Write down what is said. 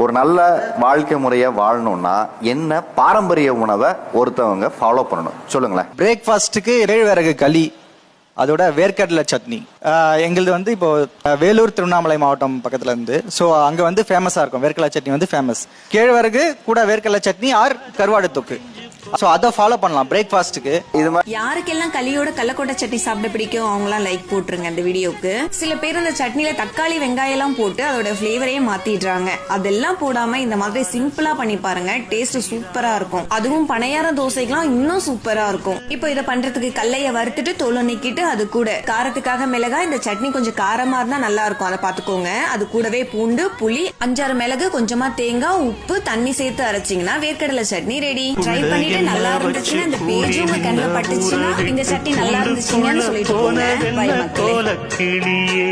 ஒரு நல்ல வாழ்க்கை முறையை வாழணும்னா என்ன பாரம்பரிய உணவை ஒருத்தவங்க ஃபாலோ பண்ணணும். சொல்லுங்களேன். பிரேக்ஃபாஸ்ட்டுக்கு இறைவரகு களி அதோட வேர்க்கடலை சட்னி. ஆஹ் எங்களுது வந்து இப்போ வேலூர் திருவண்ணாமலை மாவட்டம் பக்கத்துல இருந்து. ஸோ அங்க வந்து ஃபேமஸா இருக்கும். வேர்க்கடலை சட்னி வந்து ஃபேமஸ் கேழ்வரகு கூட வேர்க்கடலை சட்னி ஆர் கருவாடு தொக்கு. ஸோ அதை ஃபாலோ பண்ணலாம். பிரேக்ஃபாஸ்ட்டுக்கு இது மாதிரி யாருக்கெல்லாம் களியோட கள்ளக்கோட்டை சட்னி சாப்பிட பிடிக்கும் அவங்களாம் லைக் போட்டுருங்க அந்த வீடியோக்கு சில பேர் அந்த சட்னில தக்காளி வெங்காயம் எல்லாம் போட்டு அதோட ஃபிளேவரையே மாத்திடுறாங்க. அதெல்லாம் போடாம இந்த மாதிரி சிம்பிளா பண்ணி பாருங்க. டேஸ்ட் சூப்பரா இருக்கும். அதுவும் பனையார தோசைக்கெல்லாம் இன்னும் சூப்பரா இருக்கும். இப்போ இதை பண்றதுக்கு கல்லைய வறுத்துட்டு தோலை நீக்கிட்டு அது கூட. காரத்துக்காக மிளகாய் இந்த சட்னி கொஞ்சம் காரமா இருந்தா நல்லா இருக்கும். அதை பாத்துக்கோங்க அது கூடவே பூண்டு புளி அஞ்சாறு மிளகு கொஞ்சமா தேங்காய் உப்பு தண்ணி சேர்த்து அரைச்சிங்கன்னா வேர்க்கடலை சட்னி ரெடி ட்ரை பண்ணிட்டு நல்லா இருந்துச்சுன்னா இந்த பேஜ் உங்க கண்ணில் பட்டுச்சுன்னா இந்த சட்னி நல்லா இருந்துச்சுங்கன்னு சொல்லிட்டு போங்க பை மக்களே. கிளியே